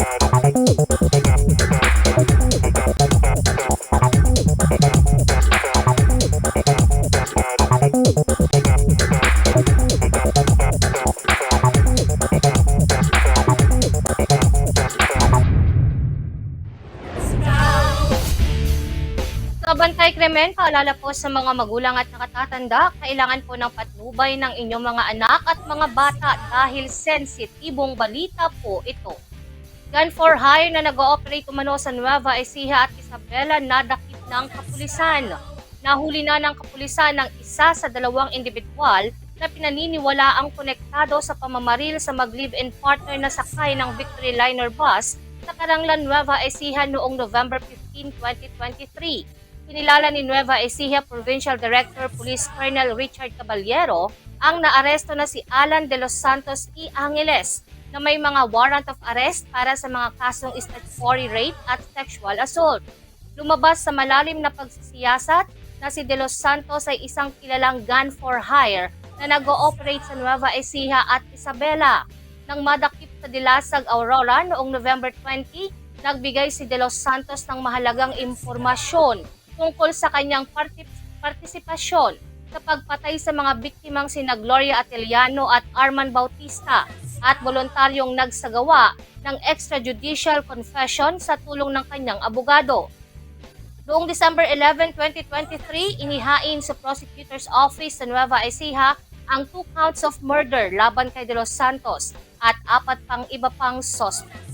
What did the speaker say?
Sa Bantay Krimen, paalala po sa mga magulang at nakatatanda, kailangan po ng patnubay ng inyong mga anak at mga bata dahil sensitibong balita po ito. Gun for hire na nag-ooperate umano sa Nueva Ecija at Isabela nadakip ng kapulisan. Nahuli na ng kapulisan ng isa sa dalawang individual na pinaniniwala ang konektado sa pamamaril sa mag-live-in partner na sakay ng Victory Liner bus sa Karanglan Nueva Ecija noong November 15, 2023. Kinilala ni Nueva Ecija Provincial Director Police Colonel Richard Caballero ang naaresto na si Alan de los Santos E. Angeles na may mga warrant of arrest para sa mga kasong statutory rape at sexual assault. Lumabas sa malalim na pagsisiyasat na si De Los Santos ay isang kilalang gun for hire na nag-ooperate sa Nueva Ecija at Isabela. Nang madakip sa Dilasag, Aurora noong November 20, nagbigay si De Los Santos ng mahalagang impormasyon tungkol sa kanyang parti- partisipasyon sa pagpatay sa mga biktimang sina Gloria Ateliano at Arman Bautista at voluntaryong nagsagawa ng extrajudicial confession sa tulong ng kanyang abogado. Noong December 11, 2023, inihain sa Prosecutor's Office sa Nueva Ecija ang two counts of murder laban kay De Los Santos at apat pang iba pang suspect.